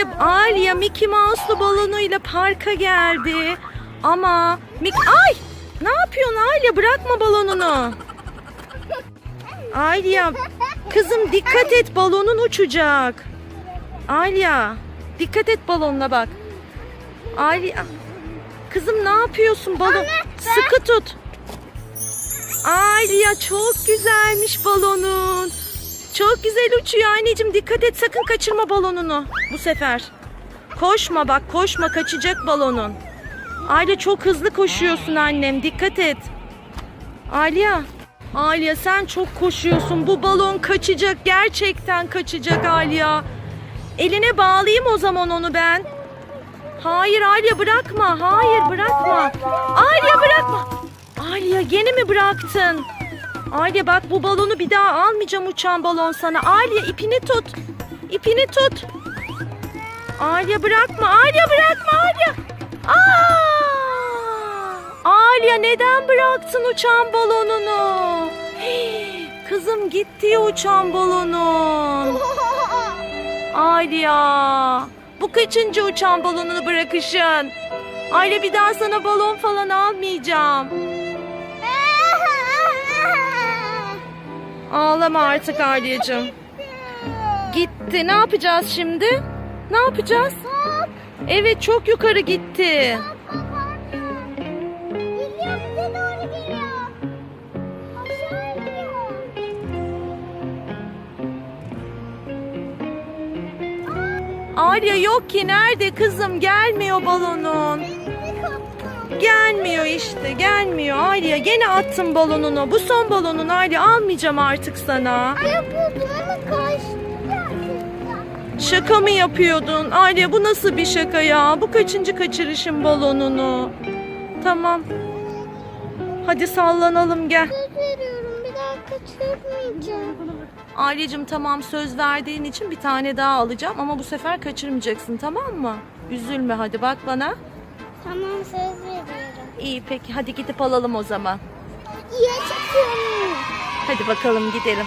Alya, Alya Mickey Mouse'lu balonuyla parka geldi. Ama Mick Ay! Ne yapıyorsun Alya? Bırakma balonunu. Alya, kızım dikkat et balonun uçacak. Alya, dikkat et balonuna bak. Alya, kızım ne yapıyorsun balon? Sıkı tut. Alya çok güzelmiş balonun. Çok güzel uçuyor anneciğim. Dikkat et sakın kaçırma balonunu bu sefer. Koşma bak koşma kaçacak balonun. Alya çok hızlı koşuyorsun annem. Dikkat et. Alya. Alya sen çok koşuyorsun. Bu balon kaçacak. Gerçekten kaçacak Alya. Eline bağlayayım o zaman onu ben. Hayır Alya bırakma. Hayır bırakma. Alya bırakma. Alya gene mi bıraktın? Alya bak bu balonu bir daha almayacağım uçan balon sana. Alya ipini tut. İpini tut. Alya bırakma. Alya bırakma Alya. Aa! Alya neden bıraktın uçan balonunu? Kızım gitti ya uçan balonun. Alya. Bu kaçıncı uçan balonunu bırakışın? Alya bir daha sana balon falan almayacağım. Ağlama artık Alya'cığım. Gitti. Ne yapacağız şimdi? Ne yapacağız? Evet çok yukarı gitti. Alya yok ki nerede kızım? Gelmiyor balonun. Gelmiyor işte gelmiyor Alya. Gene attın balonunu. Bu son balonun Alya almayacağım artık sana. Ay buldum ama kaçtı. Şaka mı yapıyordun? Alya bu nasıl bir şaka ya? Bu kaçıncı kaçırışın balonunu? Tamam. Hadi sallanalım gel. Söz veriyorum bir daha kaçırmayacağım. Alyacığım tamam söz verdiğin için bir tane daha alacağım ama bu sefer kaçırmayacaksın tamam mı? Üzülme hadi bak bana. Tamam söz veriyorum. İyi peki hadi gidip alalım o zaman. Yaşasın. Hadi bakalım gidelim.